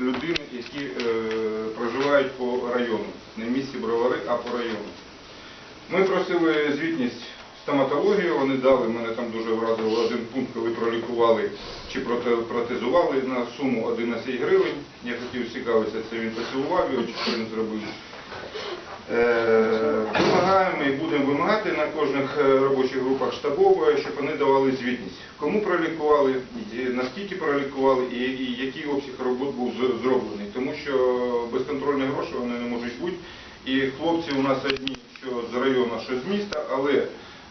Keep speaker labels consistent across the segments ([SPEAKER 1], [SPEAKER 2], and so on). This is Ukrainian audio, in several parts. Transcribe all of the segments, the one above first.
[SPEAKER 1] людини, які е, проживають по району, не в місті Бровари, а по району. Ми просили звітність стоматологію, вони дали, мене там дуже вразив один пункт, коли пролікували чи проте- протезували на суму 11 гривень. Я хотів цікавитися, це він працював його, чи він зробив. Е, Вимагаємо і будемо вимагати на кожних е, робочих групах штабово, щоб вони давали звітність. Кому пролікували, наскільки пролікували і, і який обсяг робот був зроблений. Тому що безконтрольні гроші вони не можуть бути. І хлопці у нас одні, що з району, що з міста, але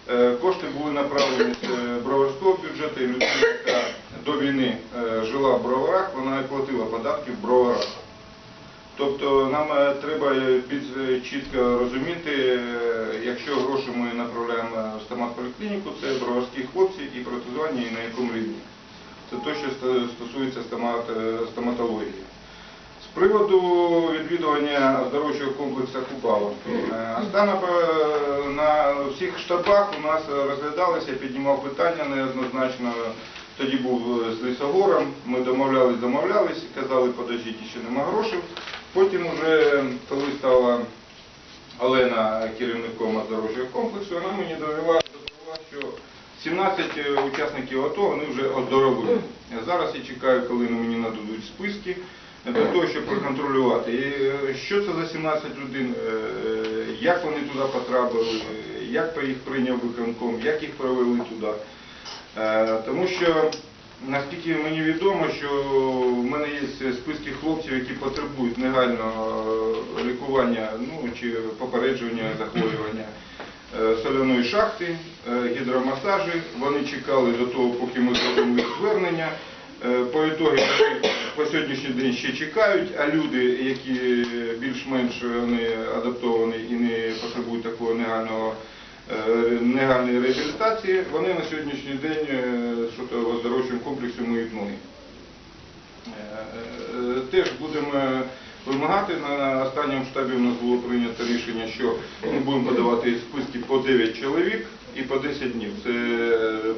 [SPEAKER 1] е, кошти були направлені з броварського бюджету, і людина, яка до війни жила в броварах, вона платила податки в броварах. Тобто нам е, треба е, е, чітко розуміти, якщо гроші ми направляємо в стоматполіклініку, це броварські хлопці і протезування і на якому рівні. Це те, що стосується стомат, стоматології. З приводу відвідування оздоровчого комплексу е, на всіх штабах у нас розглядалися, піднімав питання неоднозначно. Тоді був з Лісогором, ми домовлялись, домовлялись, казали, подождіть, ще нема грошей. Потім вже, коли стала Олена керівником оздоровчого комплексу, вона мені довела, що 17 учасників АТО вони вже оздоровили. Зараз я чекаю, коли мені нададуть списки для того, щоб проконтролювати. І е, що це за 17 людей, е, як вони туди потрапили, як їх прийняв виконком, як їх провели туди. Е, Тому що, наскільки мені відомо, що в мене є списки хлопців, які потребують негайного е, лікування ну, чи попередження захворювання е, соляної шахти, е, гідромасажі. Вони чекали до того, поки ми зробимо їх звернення. По ітогі по сьогоднішній день ще чекають, а люди, які більш-менш адаптовані і не потребують такого негайного негайної реабілітації, вони на сьогоднішній день е, що в оздоровчому комплексі миють. Е, е, Теж будемо вимагати. На останньому штабі у нас було прийнято рішення, що ми будемо подавати списки по 9 чоловік і по 10 днів. Це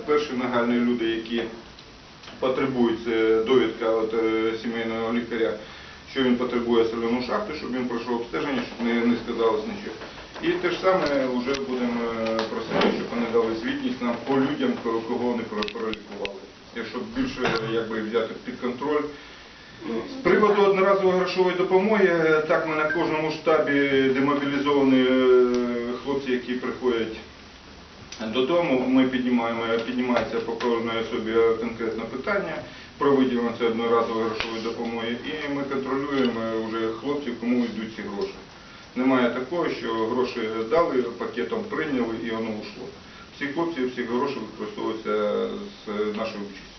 [SPEAKER 1] перші нагальні люди, які потребують довідка від е, сімейного лікаря, що він потребує соляну шахту, щоб він пройшов обстеження, щоб не, не сказалось нічого. І те ж саме вже будемо е, просити, щоб вони дали звітність нам по людям, кого вони про- пролікували. Якщо більше якби, взяти під контроль. З приводу одноразової грошової допомоги, е, так ми на кожному штабі демобілізовані е, хлопці, які приходять додому, ми піднімаємо, піднімається по кожній особі конкретне питання про виділення цієї одноразової грошової допомоги, і ми контролюємо вже хлопців, кому йдуть ці гроші. Немає такого, що гроші дали, пакетом прийняли і воно ушло. Всі хлопці, всі гроші використовуються з нашою участю.